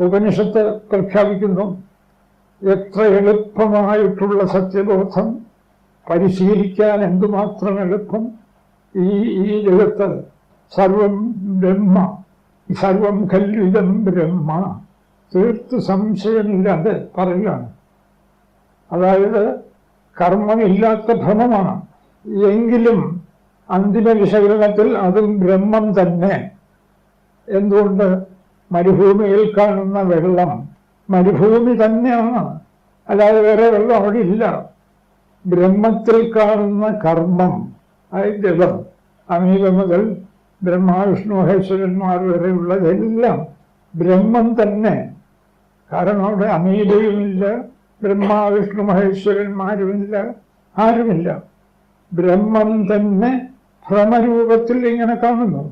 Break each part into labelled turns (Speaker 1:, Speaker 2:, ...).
Speaker 1: ഉപനിഷത്ത് പ്രഖ്യാപിക്കുന്നു എത്ര എളുപ്പമായിട്ടുള്ള സത്യബോധം പരിശീലിക്കാൻ എന്തുമാത്രം എളുപ്പം? ഈ ഈ ജഗത്ത് സർവം ബ്രഹ്മ സർവം കല്ലുതം ബ്രഹ്മ. തീർത്ത് സംശയമില്ലാതെ പറയുകയാണ്. അതായത് കർമ്മമില്ലാത്ത ഭ്രമമാണ്. എങ്കിലും അന്തിമ വിശകലനത്തിൽ അതും ബ്രഹ്മം തന്നെ. എന്തുകൊണ്ട്? മരുഭൂമിയിൽ കാണുന്ന വെള്ളം മരുഭൂമി തന്നെയാണ്. അല്ലാതെ വേറെ വെള്ളം അവിടെ ഇല്ല. ബ്രഹ്മത്തിൽ കാണുന്ന കർമ്മം അതായത് ജലം. അമീബ മുതൽ ബ്രഹ്മാവിഷ്ണു മഹേശ്വരന്മാർ വരെയുള്ളതെല്ലാം ബ്രഹ്മം തന്നെ. കാരണം അവിടെ അമീബയുമില്ല ബ്രഹ്മാവിഷ്ണു മഹേശ്വരന്മാരുമില്ല ആരുമില്ല. ബ്രഹ്മം തന്നെ ഭ്രമരൂപത്തിൽ ഇങ്ങനെ കാണുന്നു.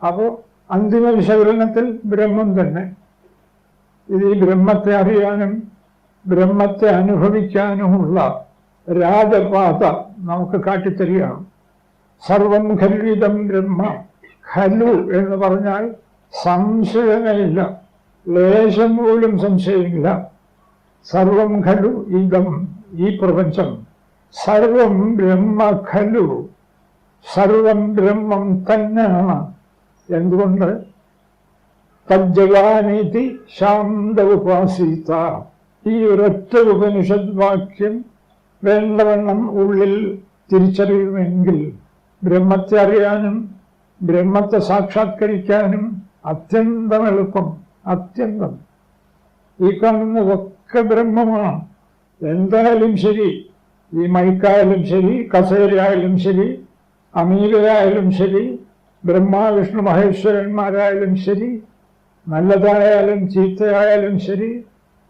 Speaker 1: അപ്പോൾ അന്തിമ വിശകലനത്തിൽ ബ്രഹ്മം തന്നെ. ഇത് ഈ ബ്രഹ്മത്തെ അറിയാനും ബ്രഹ്മത്തെ അനുഭവിക്കാനുമുള്ള രാജപാത നമുക്ക് കാട്ടിത്തരികയാണ്. സർവം ഖൽവിതം ബ്രഹ്മ ഖലു എന്ന് പറഞ്ഞാൽ സംശയമില്ല ലേശം പോലും സംശയമില്ല. സർവം ഖലു ഇതം ഈ പ്രപഞ്ചം. സർവം ബ്രഹ്മ ഖലു. സർവം ബ്രഹ്മം തന്നെയാണ്. എന്തുകൊണ്ട്? തജ്ജയാനീതി ശാന്ത ഉപാസീത ഈ ഒരൊറ്റ ഉപനിഷത് വാക്യം വേണ്ടവണ്ണം ഉള്ളിൽ തിരിച്ചറിയുമെങ്കിൽ ബ്രഹ്മത്തെ അറിയാനും ബ്രഹ്മത്തെ സാക്ഷാത്കരിക്കാനും അത്യന്തം എളുപ്പം അത്യന്തം. ഈ കാണുന്നതൊക്കെ ബ്രഹ്മമാണ്. എന്തായാലും ശരി ഈ മൈക്കായാലും ശരി കസേരയായാലും ശരി അമീലയായാലും ശരി ബ്രഹ്മ വിഷ്ണു മഹേശ്വരന്മാരായാലും ശരി നല്ലതായാലും ചീത്തയായാലും ശരി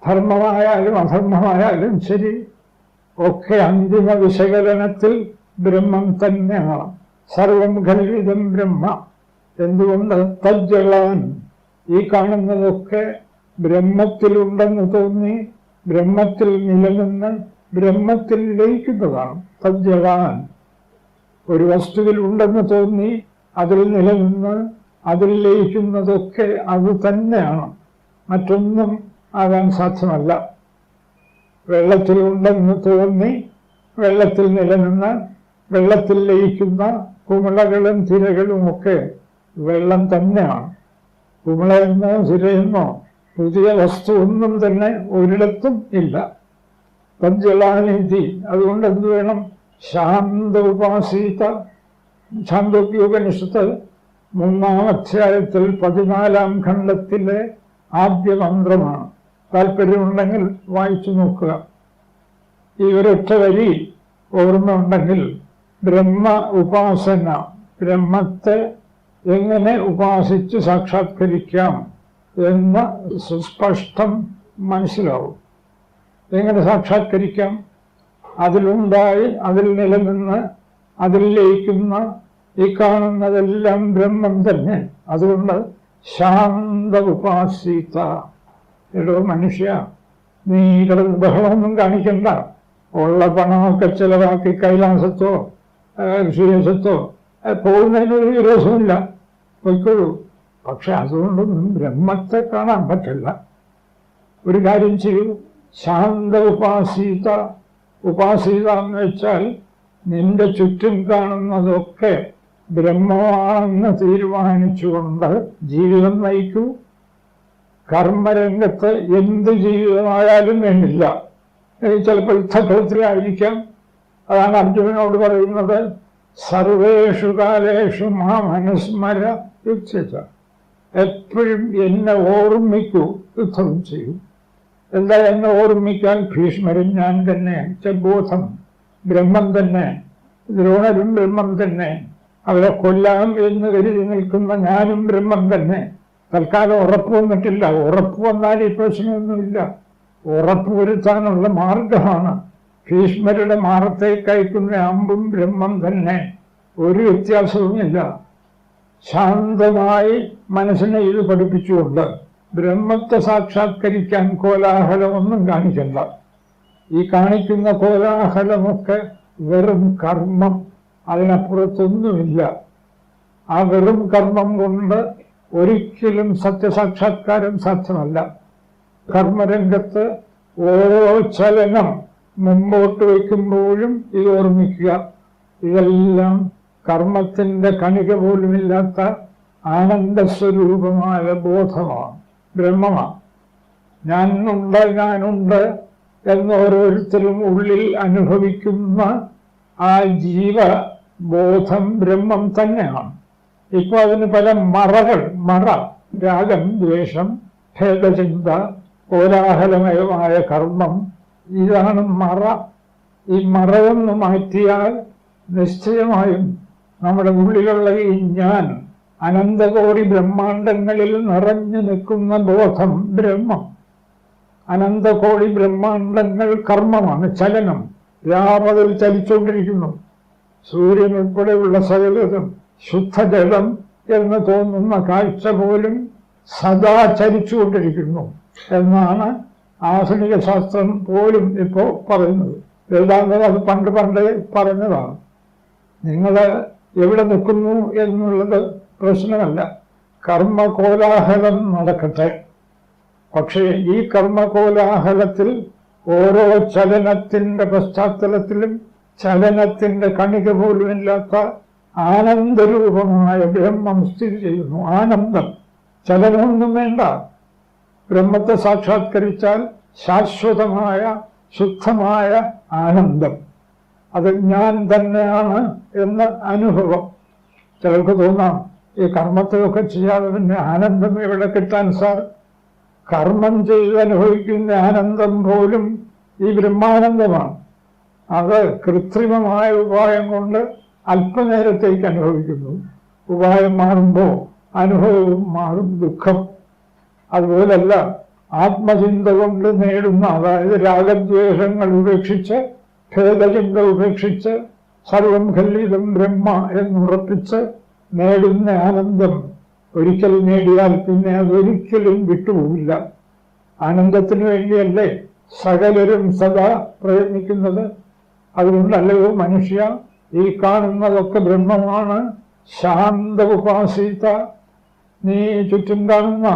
Speaker 1: ധർമ്മമായാലും അധർമ്മമായാലും ശരി ഒക്കെ അന്തിമ വിശകലനത്തിൽ ബ്രഹ്മം തന്നെയാണ് സർവം ഖൽവിതം ബ്രഹ്മ. എന്തുകൊണ്ട് തജ്ജളാൻ? ഈ കാണുന്നതൊക്കെ ബ്രഹ്മത്തിലുണ്ടെന്ന് തോന്നി ബ്രഹ്മത്തിൽ നിലനിന്ന് ബ്രഹ്മത്തിൽ ലയിക്കുന്നതാണ്. തജ്ജളാൻ. ഒരു വസ്തുവിൽ ഉണ്ടെന്ന് തോന്നി അതിൽ നിലനിന്ന് അതിൽ ലയിക്കുന്നതൊക്കെ അത് തന്നെയാണ്. മറ്റൊന്നും ആകാൻ സാധ്യമല്ല. വെള്ളത്തിലുണ്ടെന്ന് തോന്നി വെള്ളത്തിൽ നിലനിന്ന് വെള്ളത്തിൽ ലയിക്കുന്ന കുമിളകളും തിരകളും ഒക്കെ വെള്ളം തന്നെയാണ്. കുമിളയെന്നോ തിരയെന്നോ പുതിയ വസ്തു ഒന്നും തന്നെ ഒരിടത്തും ഇല്ല. പഞ്ചലാനിധി അതുകൊണ്ട് എന്ത് വേണം? ശാന്ത ഉപാസീത ഛാന്തോക്യോപനിഷത്ത് മൂന്നാം അധ്യായത്തിൽ പതിനാലാം ഖണ്ഡത്തിലെ ആദ്യ മന്ത്രമാണ്. താല്പര്യമുണ്ടെങ്കിൽ വായിച്ചു നോക്കുക. ഈ ഒരൊറ്റ വരി ഓർമ്മ ഉണ്ടെങ്കിൽ ബ്രഹ്മ ഉപാസന ബ്രഹ്മത്തെ എങ്ങനെ ഉപാസിച്ച് സാക്ഷാത്കരിക്കാം എന്ന് സുസ്പഷ്ടം മനസ്സിലാവും. എങ്ങനെ സാക്ഷാത്കരിക്കാം? അതിലുണ്ടായി അതിൽ നിലനിന്ന് അതിൽ ലയിക്കുന്ന ഈ കാണുന്നതെല്ലാം ബ്രഹ്മം തന്നെ. അതുകൊണ്ട് ശാന്ത ഉപാസീത എടോ മനുഷ്യ നീ കിടന്ന് ബഹളമൊന്നും കാണിക്കണ്ട. ഉള്ള പണമൊക്കെ ചെലവാക്കി കൈലാസത്തോ ഋഷികേശത്തോ പോകുന്നതിനൊരു വിരോധമില്ല പൊയ്ക്കൊള്ളൂ പക്ഷെ അതുകൊണ്ടൊന്നും ബ്രഹ്മത്തെ കാണാൻ പറ്റില്ല. ഒരു കാര്യം ചെയ്യൂ. ശാന്ത ഉപാസീത ഉപാസീത എന്ന് വെച്ചാൽ നിന്റെ ചുറ്റും കാണുന്നതൊക്കെ ബ്രഹ്മമാണെന്ന് തീരുമാനിച്ചുകൊണ്ട് ജീവിതം നയിക്കൂ. കർമ്മരംഗത്ത് എന്ത് ജീവിതമായാലും വേണ്ടില്ല. ചിലപ്പോൾ യുദ്ധക്കളത്തിലായിരിക്കാം അതാണ് അർജുനനോട് പറയുന്നത്. സർവേഷു കാലേഷു മാ മനസ്മര യുദ്ധ എപ്പോഴും എന്നെ ഓർമ്മിക്കൂ യുദ്ധം ചെയ്യൂ. എന്താ എന്നെ ഓർമ്മിക്കാൻ ഭീഷ്മരും ഞാൻ തന്നെ ബോധം ബ്രഹ്മം തന്നെ ദ്രോണരും ബ്രഹ്മം തന്നെ അവരെ കൊല്ലാം എന്ന് കരുതി നിൽക്കുന്ന ഞാനും ബ്രഹ്മം തന്നെ. തൽക്കാലം ഉറപ്പ് വന്നിട്ടില്ല. ഉറപ്പ് വന്നാൽ ഈ പ്രശ്നമൊന്നുമില്ല. ഉറപ്പ് വരുത്താനുള്ള മാർഗമാണ്. ഭീഷ്മരുടെ മാറത്തേക്ക് അയക്കുന്ന അമ്പും ബ്രഹ്മം തന്നെ. ഒരു വ്യത്യാസവുമില്ല. ശാന്തമായി മനസ്സിനെ ഇത് പഠിപ്പിച്ചുകൊണ്ട് ബ്രഹ്മത്തെ സാക്ഷാത്കരിക്കാൻ കോലാഹലമൊന്നും കാണിക്കണ്ട. ഈ കാണിക്കുന്ന കോലാഹലമൊക്കെ വെറും കർമ്മം. അതിനപ്പുറത്തൊന്നുമില്ല. ആ വെറും കർമ്മം കൊണ്ട് ഒരിക്കലും സത്യസാക്ഷാത്കാരം സാധ്യമല്ല. കർമ്മരംഗത്ത് ഓരോ ചലനം മുമ്പോട്ട് വയ്ക്കുമ്പോഴും ഇത് ഓർമ്മിക്കുക. ഇതെല്ലാം കർമ്മത്തിന്റെ കണിക പോലുമില്ലാത്ത ആനന്ദസ്വരൂപമായ ബോധമാണ് ബ്രഹ്മമാണ്. ഞാനുണ്ട് ഞാനുണ്ട് എന്ന് ഓരോരുത്തരും ഉള്ളിൽ അനുഭവിക്കുന്ന ആ ജീവബോധം ബ്രഹ്മം തന്നെയാണ്. ഇപ്പൊ അതിന് പല മറകൾ മറ രാഗം ദ്വേഷം ഭേദചിന്ത കോലാഹലമയമായ കർമ്മം ഇതാണ് മറ. ഈ മറയൊന്ന് മാറ്റിയാൽ നിശ്ചയമായും നമ്മുടെ ഉള്ളിലുള്ള ഈ ഞാൻ അനന്തകോടി ബ്രഹ്മാണ്ടങ്ങളിൽ നിറഞ്ഞു നിൽക്കുന്ന ബോധം ബ്രഹ്മം. അനന്തകോടി ബ്രഹ്മാണ്ടങ്ങൾ കർമ്മമാണ് ചലനം. രാമതിൽ ചലിച്ചുകൊണ്ടിരിക്കുന്നു. സൂര്യൻ ഉൾപ്പെടെയുള്ള സകലതും ശുദ്ധജലം എന്ന് തോന്നുന്ന കാഴ്ച പോലും സദാ ചലിച്ചുകൊണ്ടിരിക്കുന്നു എന്നാണ് ആധുനിക ശാസ്ത്രം പോലും ഇപ്പോൾ പറയുന്നത്. വേദാന്തം അത് പണ്ട് പണ്ടേ പറഞ്ഞതാണ്. നിങ്ങൾ എവിടെ നിൽക്കുന്നു എന്നുള്ളത് പ്രശ്നമല്ല. കർമ്മ കോലാഹലം നടക്കട്ടെ. പക്ഷേ ഈ കർമ്മകോലാഹലത്തിൽ ഓരോ ചലനത്തിന്റെ പശ്ചാത്തലത്തിലും ചലനത്തിന്റെ കണിക പോലുമില്ലാത്ത ആനന്ദരൂപമായ ബ്രഹ്മം സ്ഥിതി ചെയ്യുന്നു. ആനന്ദം. ചലനമൊന്നും വേണ്ട. ബ്രഹ്മത്തെ സാക്ഷാത്കരിച്ചാൽ ശാശ്വതമായ ശുദ്ധമായ ആനന്ദം. അത് ഞാൻ തന്നെയാണ് എന്ന അനുഭവം. ചിലർക്ക് തോന്നാം ഈ കർമ്മത്തെയൊക്കെ ചെയ്യാതെ പിന്നെ ആനന്ദം എവിടെ കിട്ടാൻ സാർ? കർമ്മം ചെയ്ത് അനുഭവിക്കുന്ന ആനന്ദം പോലും ഈ ബ്രഹ്മാനന്ദമാണ്. അത് കൃത്രിമമായ ഉപായം കൊണ്ട് അല്പനേരത്തേക്ക് അനുഭവിക്കുന്നു. ഉപായം മാറുമ്പോൾ അനുഭവവും മാറും ദുഃഖം. അതുപോലല്ല ആത്മചിന്ത കൊണ്ട് നേടുന്ന അതായത് രാഗദ്വേഷങ്ങൾ ഉപേക്ഷിച്ച് ഭേദചിന്ത ഉപേക്ഷിച്ച് സർവം ഖല്ലിതം ബ്രഹ്മ എന്നുറപ്പിച്ച് നേടുന്ന ആനന്ദം ഒരിക്കൽ നേടിയാൽ പിന്നെ അതൊരിക്കലും വിട്ടുപോകില്ല. ആനന്ദത്തിന് വേണ്ടിയല്ലേ സകലരും സദാ പ്രയത്നിക്കുന്നത്? അതുകൊണ്ടല്ലയോ മനുഷ്യ ഈ കാണുന്നതൊക്കെ ബ്രഹ്മമാണ്. ശാന്ത ഉപാസീത നീ ചുറ്റും കാണുന്ന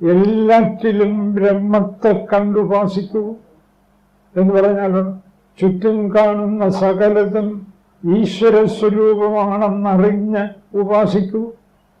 Speaker 1: എല്ലാറ്റിലും ബ്രഹ്മത്തെ കണ്ടുപാസിക്കൂ. എന്ന് പറഞ്ഞാൽ ചുറ്റും കാണുന്ന സകലതും ഈശ്വര സ്വരൂപമാണെന്നറിഞ്ഞ് ഉപാസിക്കൂ.